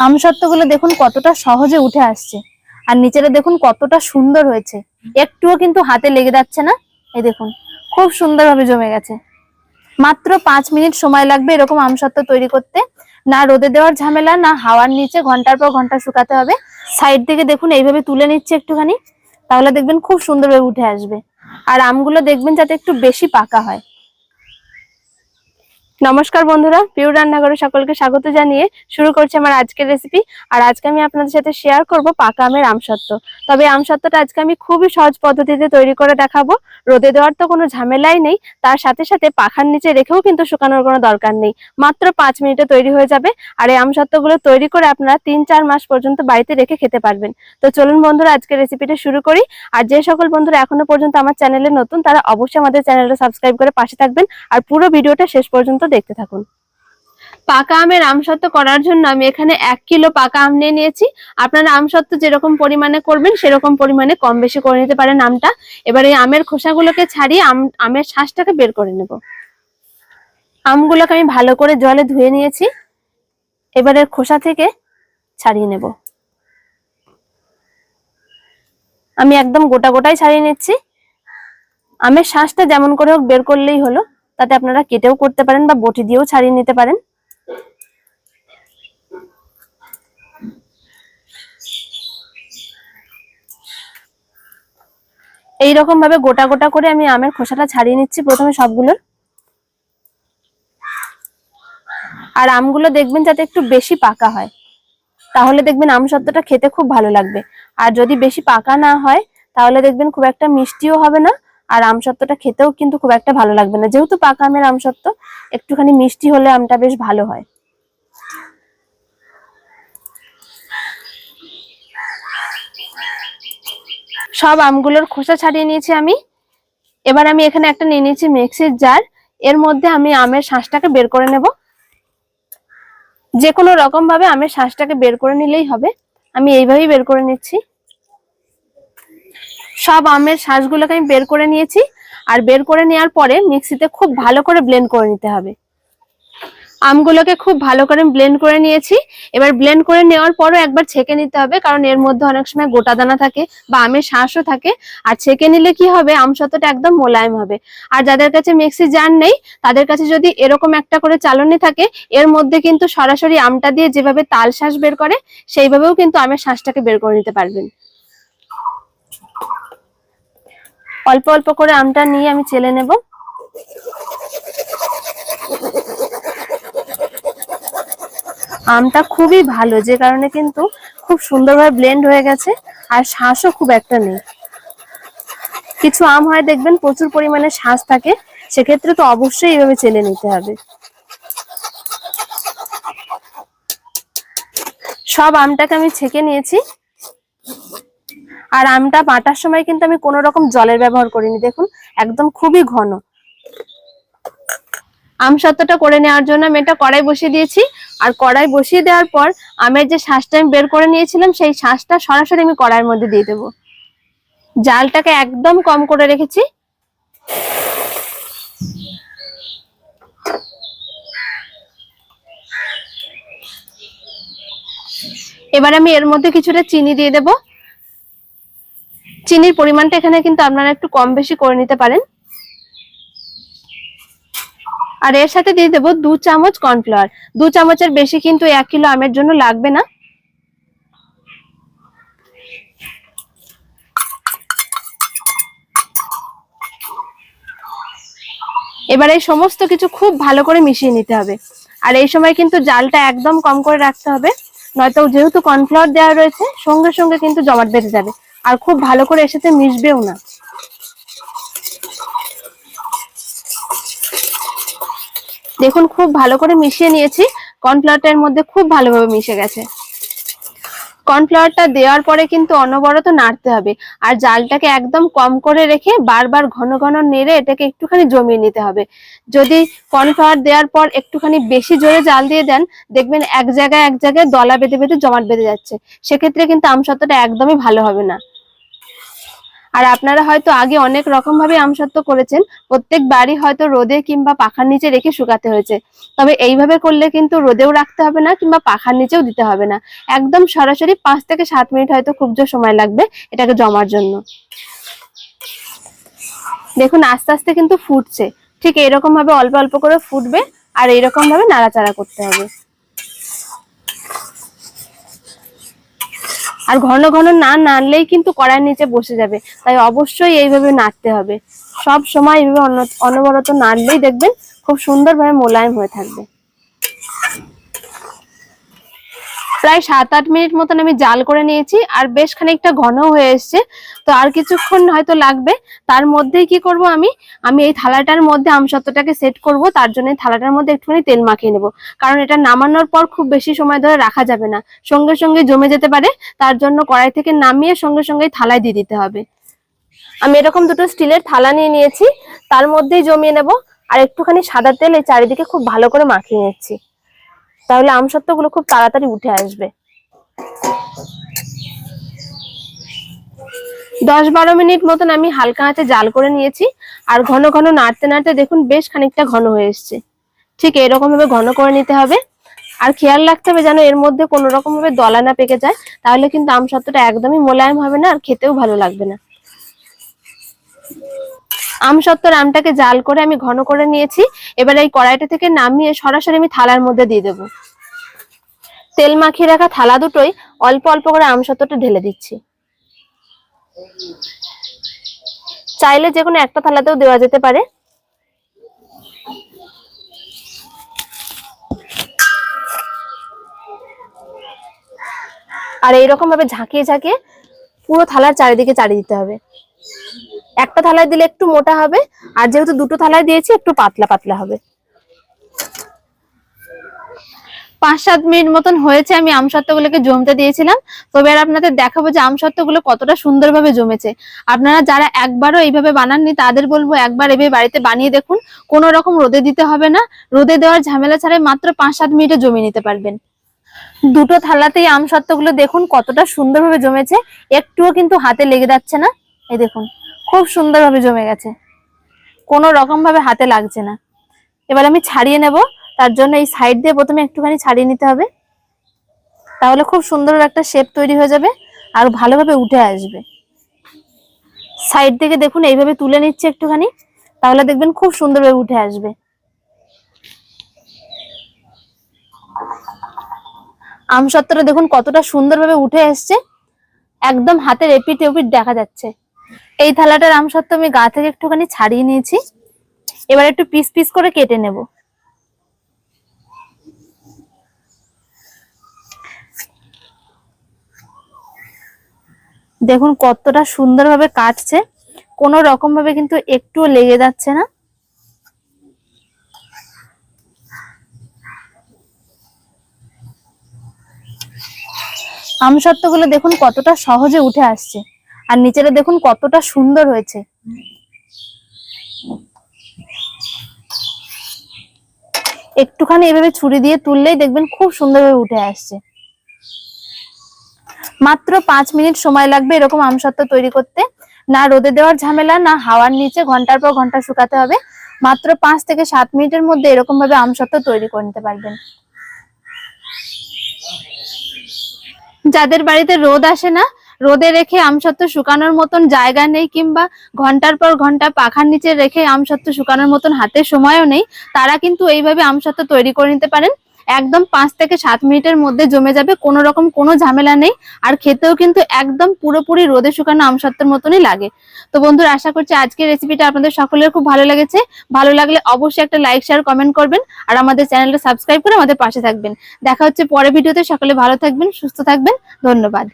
আমসত্ত্বগুলো দেখুন কতটা সহজে উঠে আসছে। আর নিচেটা দেখুন কতটা সুন্দর হয়েছে। একটুও কিন্তু হাতে লেগে যাচ্ছে না। এই দেখুন, খুব সুন্দরভাবে জমে গেছে। মাত্র পাঁচ মিনিট সময় লাগবে এরকম আমসত্ত্ব তৈরি করতে। না রোদে দেওয়ার ঝামেলা, না হাওয়ার নিচে ঘণ্টার পর ঘণ্টা শুকাতে হবে। সাইড থেকে দেখুন এইভাবে তুলে নিচ্ছে একটুখানি। তাহলে দেখবেন খুব সুন্দরভাবে উঠে আসবে। আর আমগুলো দেখবেন যাতে একটু বেশি পাকা হয়। নমস্কার বন্ধুরা পিওর রান্নাঘরে সকলকে স্বাগত জানিয়ে শুরু করছি আমার আজকের রেসিপি আর আজকে আমি আপনাদের সাথে শেয়ার করব পাকা আমের আমসত্ত্ব তবে আমসত্ত্বটা আজকে আমি খুবই সহজ পদ্ধতিতে তৈরি করে দেখাবো। রোদে দেওয়ার তো কোনো ঝামেলাই নেই, তার সাথে সাথে পাখার নিচে রেখেও কিন্তু শুকানোর কোনো দরকার নেই। মাত্র পাঁচ মিনিটে তৈরি হয়ে যাবে, আর এই আমসত্ত্বগুলো তৈরি করে আপনারা তিন চার মাস পর্যন্ত বাড়িতে রেখে খেতে পারবেন। তো চলুন বন্ধুরা, আজকের রেসিপিটা শুরু করি। আর যে সকল বন্ধুরা এখনও পর্যন্ত আমার চ্যানেলে নতুন, তারা অবশ্যই আমাদের চ্যানেলটা সাবস্ক্রাইব করে পাশে থাকবেন। আর পুরো ভিডিওটা শেষ পর্যন্ত দেখতে থাকুন। পাকা আমের আমসত্ত্ব করার জন্য আমি এখানে এক কিলো পাকা আম নিয়ে নিয়েছি। আপনারা আমসত্ত্ব যেরকম পরিমাণে করবেন, সেরকম পরিমাণে কম বেশি করে নিতে পারেন আমটা। এবার এই আমের খোসাগুলোকে ছাড়িয়ে আম, আমের শ্বাসটাকে বের করে নেব। আমগুলোকে আমি ভালো করে জলে ধুয়ে নিয়েছি। এবারে খোসা থেকে ছাড়িয়ে নেব। আমি একদম গোটা গোটাই ছাড়িয়ে নিচ্ছি। আমের শ্বাসটা যেমন করে হোক বের করলেই হলো। তাতে আপনারা কেটেও করতে পারেন বা বটি দিয়েও ছাড়িয়ে নিতে পারেন। এই রকম ভাবে গোটা গোটা করে আমি আমের খোসাটা ছাড়িয়ে নিচ্ছি প্রথমে সবগুলোর। আর আমগুলো দেখবেন যাতে একটু বেশি পাকা হয়। তাহলে দেখবেন আম সত্ত্বটা খেতে খুব ভালো লাগবে। আর যদি বেশি পাকা না হয়, তাহলে দেখবেন খুব একটা মিষ্টিও হবে না। আর আমসত্ত্বটা খেতেও কিন্তু খুব একটা ভালো লাগবে না। যেহেতু পাকা আমের আমসত্ত্ব, একটুখানি মিষ্টি হলে আমটা বেশ ভালো হয়। সব আমগুলোর খোসা ছাড়িয়ে নিয়েছি আমি। এবার আমি এখানে একটা নিয়ে নিয়েছি মিক্সির জার। এর মধ্যে আমি আমের শাঁসটাকে বের করে নেব। যে কোনো রকম ভাবে আমের শাঁসটাকে বের করে নিলেই হবে। আমি এইভাবেই বের করে নিচ্ছি। সব আমের শ্বাসগুলোকে আমি বের করে নিয়েছি। আর বের করে নেওয়ার পরে মিক্সিতে খুব ভালো করে ব্লেন্ড করে নিতে হবে। আমগুলোকে খুব ভালো করে ব্লেন্ড করে নিয়েছি। এবার ব্লেন্ড করে নেওয়ার পরও একবার ছেঁকে নিতে হবে, কারণ এর মধ্যে অনেক সময় গোটা দানা থাকে বা আমের শ্বাসও থাকে। আর ছেঁকে নিলে কি হবে? আম আমসত্ত্বটা একদম মোলায়েম হবে। আর যাদের কাছে মিক্সি জার নেই, তাদের কাছে যদি এরকম একটা করে চালনি থাকে, এর মধ্যে কিন্তু সরাসরি আমটা দিয়ে যেভাবে তাল শ্বাস বের করে, সেইভাবেও কিন্তু আমের শ্বাসটাকে বের করে নিতে পারবেন। অল্প অল্প করে আমটা নিয়ে আমি চেলে নেব। আমটা খুবই ভালো, যে কারণে কিন্তু খুব সুন্দরভাবে ব্লেন্ড হয়ে গেছে আর শ্বাসও খুব একটা নেই। কিছু আম হয় দেখবেন প্রচুর পরিমাণে শ্বাস থাকে, সেক্ষেত্রে তো অবশ্যই এইভাবে চেলে নিতে হবে। সব আমটাকে আমি ছেঁকে নিয়েছি। আর আমটা বাটার সময় কিন্তু আমি কোনো রকম জলের ব্যবহার করিনি। দেখুন, একদম খুবই ঘন। আম সত্ত্বটা করে নেওয়ার জন্য আমি এটা কড়াই বসিয়ে দিয়েছি। আর কড়াই বসিয়ে দেওয়ার পর আমের যে শ্বাসটা আমি বের করে নিয়েছিলাম, সেই শ্বাসটা সরাসরি আমি কড়াইয়ের মধ্যে দিয়ে দেবো। জালটাকে একদম কম করে রেখেছি। এবার আমি এর মধ্যে কিছুটা চিনি দিয়ে দেবো। চিনির পরিমাণটা এখানে কিন্তু আপনারা একটু কম বেশি করে নিতে পারেন। আর এর সাথে দিয়ে দেবো দু চামচ কর্নফ্লাওয়ার। দু চামচের বেশি কিন্তু এক কিলো আমের জন্য লাগবে না। এবার এই সমস্ত কিছু খুব ভালো করে মিশিয়ে নিতে হবে। আর এই সময় কিন্তু জালটা একদম কম করে রাখতে হবে। নয়তো যেহেতু কর্নফ্লাওয়ার দেওয়া রয়েছে, সঙ্গে সঙ্গে কিন্তু জমাট বেঁধে যাবে। আর খুব ভালো করে এর সাথে মিশবেও না। দেখুন, খুব ভালো করে মিশিয়ে নিয়েছি। কর্নফ্লাওয়ারটা এর মধ্যে খুব ভালোভাবে মিশে গেছে। কর্নফ্লাওয়ারটা দেওয়ার পরে কিন্তু অনবরত নাড়তে হবে। আর জালটাকে একদম কম করে রেখে বারবার ঘন ঘন নেড়ে এটাকে একটুখানি জমিয়ে নিতে হবে। যদি কর্নফ্লাওয়ার দেওয়ার পর একটুখানি বেশি জোরে জাল দিয়ে দেন, দেখবেন এক জায়গায় এক জায়গায় দলা বেঁধে বেঁধে জমাট বেঁধে যাচ্ছে। সেক্ষেত্রে কিন্তু আমসত্ত্বটা একদমই ভালো হবে না। আর আপনারা হয়তো আগে অনেক রকম ভাবে আমসত্ব করেছেন, প্রত্যেক বাড়ি হয়তো রোদে কিংবা পাখার নিচে রেখে শুকাতে হয়েছে। তবে এইভাবে করলে কিন্তু রোদেও রাখতে হবে না কিংবা পাখার নিচেও দিতে হবে না। একদম সরাসরি পাঁচ থেকে সাত মিনিট হয়তো খুব জোর সময় লাগবে এটাকে জমার জন্য। দেখুন, আস্তে আস্তে কিন্তু ফুটছে। ঠিক এরকম ভাবে অল্প অল্প করে ফুটবে আর এরকম ভাবে নাড়াচাড়া করতে হবে। আর ঘন ঘন না নাড়লেই কিন্তু কড়াই নিচে বসে যাবে। তাই অবশ্যই এইভাবে নাড়তে হবে। সব সময় এইভাবে অন- অনবরত নাড়লেই দেখবেন খুব সুন্দরভাবে মোলায়েম হয়ে থাকবে। প্রায় সাত আট মিনিট মতন আমি জাল করে নিয়েছি আর বেশ খানিকটা ঘন হয়ে এসছে। তো আর কিছুক্ষণ হয়তো লাগবে। তার মধ্যেই কি করব আমি? আমি এই থালাটার মধ্যে আমসত্ত্বটাকে সেট করব। তার জন্য থালাটার মধ্যে একটুখানি তেল মাখিয়ে নেব। কারণ এটা নামানোর পর খুব বেশি সময় ধরে রাখা যাবে না। সঙ্গে সঙ্গে জমে যেতে পারে। তার জন্য কড়াই থেকে নামিয়ে সঙ্গে সঙ্গে থালায় দিয়ে দিতে হবে। আমি এরকম দুটো স্টিলের থালা নিয়ে নিয়েছি। তার মধ্যেই জমিয়ে নেব। আর একটুখানি সাদা তেল এই চারিদিকে খুব ভালো করে মাখিয়ে নিচ্ছি। তাহলে আমসত্ত্বগুলো খুব তাড়াতাড়ি উঠে আসবে। দশ বারো মিনিট মতন আমি হালকা হাতে জাল করে নিয়েছি, আর ঘন ঘন নাড়তে নাড়তে দেখুন বেশ খানিকটা ঘন হয়ে এসছে। ঠিক এরকম ভাবে ঘন করে নিতে হবে। আর খেয়াল রাখতে হবে যেন এর মধ্যে কোনো রকম ভাবে দলা না পেকে যায়, তাহলে কিন্তু আম আমসত্ত্বটা একদমই মোলায়েম হবে না, আর খেতেও ভালো লাগবে না। আমসত্ত্বর আমটাকে জাল করে আমি ঘন করে নিয়েছি। এবার এই কড়াইটা থেকে নামিয়ে সরাসরি আমি থালার মধ্যে দিয়ে দেবো। তেল মাখিয়ে রাখা থালা দুটোই অল্প অল্প করে আম আমসত্ত্বটা ঢেলে দিচ্ছি। চাইলে যে কোনো একটা থালাতেও দেওয়া যেতে পারে। আর এইরকম ভাবে ঝাঁকিয়ে ঝাঁকিয়ে পুরো থালার চারিদিকে চাড়িয়ে দিতে হবে। একটা থালায় দিলে একটু মোটা হবে, আর যেহেতু দুটো থালায় দিয়েছি, একটু পাতলা পাতলা হবে। পাঁচ সাত মিনিট মতন হয়েছে, আমি আমসত্ত্বগুলোকে জমতে দিয়েছিলাম। তবে আর আপনাদের দেখাবো যে আমসত্ত্বগুলো কতটা সুন্দরভাবে জমেছে। আপনারা যারা একবারও এইভাবে বানাননি, তাদের বলব একবার এভাবে বাড়িতে বানিয়ে দেখুন। কোনো রকম রোদে দিতে হবে না। রোদে দেওয়ার ঝামেলা ছাড়াই মাত্র পাঁচ সাত মিনিটে জমিয়ে নিতে পারবেন। দুটো থালাতেই আমসত্ত্বগুলো দেখুন কতটা সুন্দরভাবে জমেছে। একটুও কিন্তু হাতে লেগে যাচ্ছে না। এই দেখুন। খুব সুন্দরভাবে জমে গেছে। কোনো রকমভাবে হাতে লাগছে না। এবার আমি ছাড়িয়ে নেব। তার জন্য এই সাইড দিয়ে প্রথমে একটুখানি ছাড়িয়ে নিতে হবে। তাহলে খুব সুন্দর একটা শেপ তৈরি হয়ে যাবে আর ভালোভাবে উঠে আসবে। সাইড থেকে দেখুন, এইভাবে তুলে নিচ্ছে একটুখানি। তাহলে দেখবেন খুব সুন্দরভাবে উঠে আসবে। আমসত্ত্বটা দেখুন কতটা সুন্দরভাবে উঠে এসছে। একদম হাতের এপিট ওপিট দেখা যাচ্ছে। এই থালাটার আমসত্ত্ব আমি গা থেকে একটুখানি ছাড়িয়ে নিয়েছি। এবার একটু পিস পিস করে কেটে নেব। দেখুন কতটা সুন্দরভাবে কাটছে। কোনো রকম ভাবে কিন্তু একটুও লেগে যাচ্ছে না। আমসত্ত্বগুলো দেখুন কতটা সহজে উঠে আসছে। আর নিচেটা দেখুন কতটা সুন্দর হয়েছে। একটুখানি এভাবে ছুরি দিয়ে তুললেই দেখবেন খুব সুন্দরভাবে উঠে আসছে। মাত্র পাঁচ মিনিট সময় লাগবে এরকম আমসত্ত্ব তৈরি করতে। না রোদে দেওয়ার ঝামেলা, না হাওয়ার নিচে ঘণ্টার পর ঘণ্টা শুকাতে হবে। মাত্র পাঁচ থেকে সাত মিনিটের মধ্যে এরকম ভাবে আমসত্ত্ব তৈরি করে নিতে পারবেন। যাদের বাড়িতে রোদ আসে না রোদে রেখে আমসত্ত্ব শুকানোর মতন জায়গা নেই কিংবা ঘণ্টার পর ঘণ্টা পাখার নিচে রেখে আমসত্ত্ব শুকানোর মতন হাতে সময়ও নেই, তারা কিন্তু এইভাবে আমসত্ত্ব তৈরি করে নিতে পারেন। একদম পাঁচ থেকে সাত মিনিটের মধ্যে জমে যাবে, কোনো রকম কোনো ঝামেলা নেই। আর খেতেও কিন্তু একদম পুরোপুরি রোদে শুকানো আমসত্ত্বের মতনই লাগে। তো বন্ধুরা, আশা করছি আজকের রেসিপিটা আপনাদের সকলের খুব ভালো লেগেছে। ভালো লাগলে অবশ্যই একটা লাইক, শেয়ার, কমেন্ট করবেন আর আমাদের চ্যানেলটা সাবস্ক্রাইব করে আমাদের পাশে থাকবেন। দেখা হচ্ছে পরের ভিডিওতে, সকলে ভালো থাকবেন, সুস্থ থাকবেন। ধন্যবাদ।